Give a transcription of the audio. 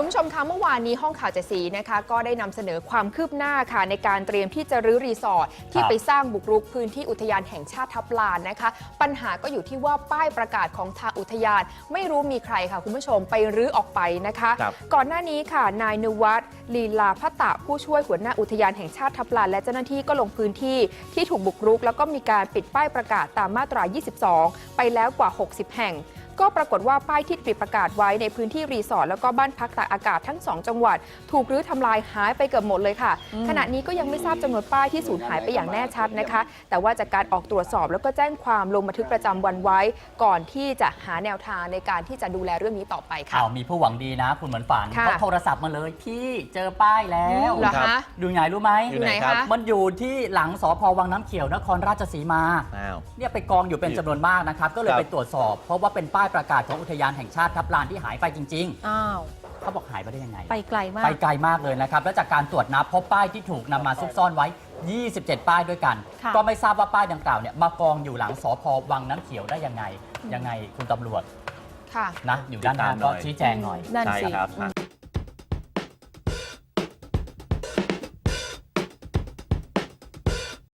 คุณผู้ชมคะเมื่อวานนี้ห้องข่าวเจ็ดสีนะคะก็ได้นำเสนอความคืบหน้าค่ะในการเตรียมที่จะรื้อรีสอร์ทที่ครับไปสร้างบุกรุกพื้นที่อุทยานแห่งชาติทับลานนะคะ ปัญหาก็อยู่ที่ว่าป้ายประกาศของทางอุทยาน ไม่รู้มีใครค่ะ คุณผู้ชมไปรื้อออกไปนะคะครับก่อนหน้านี้ค่ะ นายนวัดลีลาพัตตะผู้ช่วยหัวหน้าอุทยานแห่งชาติทับลานและเจ้าหน้าที่ก็ลงพื้นที่ที่ถูกบุกรุก แล้วก็มีการปิดป้ายประกาศตามมาตรา 22 ไปแล้วกว่า 60 แห่ง ก็ปรากฏว่าป้ายที่ติดประกาศไว้ในพื้นที่รีสอร์ทแล้วก็บ้านพักตากอากาศทั้ง 2 จังหวัด ถูกรื้อทำลายหายไปเกือบหมดเลยค่ะ ขณะนี้ก็ยังไม่ทราบจำนวนป้ายที่สูญหายไปอย่างแน่ชัดนะคะ แต่ว่าจากการออกตรวจสอบแล้วก็แจ้งความลงบันทึกประจำวันไว้ ก่อนที่จะหาแนวทางในการที่จะดูแลเรื่องนี้ต่อไปค่ะ ข่าวมีผู้หวังดีนะ คุณเหมือนฝันค่ะเขาโทรศัพท์มาเลยพี่เจอป้ายแล้วเหรอครัคะบดูไหนรู้ไหมอยู่ไหนครับมันอยู่ที่หลังสพวังน้ำเขียวนครราชสีมา อ้าว เนี่ยไปกองอยู่เป็นจำนวนมากนะครับ ก็เลยครับ ไปตรวจสอบ เพราะว่าเป็นป้ายประกาศของอุทยานแห่งชาติทับลานที่หายไปจริงอ้าวๆเขาบอกหายไปได้ยังไง ไปไกลมาก ไปไกลมากเลยนะครับ แล้วจากการตรวจนับพบป้ายที่ถูกนำมาซุกซ่อนไว้ 27 ป้ายด้วยกัน ค่ะ ก็ไม่ทราบว่าป้ายดังกล่าวเนี่ยมากองอยู่หลังสพวังน้ำเขียวได้ยังไง ยังไงคุณตำรวจค่ะ นะ อยู่ด้านหน้าติดตามหน่ก็อยชี้แจงหน่อย นั่นใช่สิ ครับอืม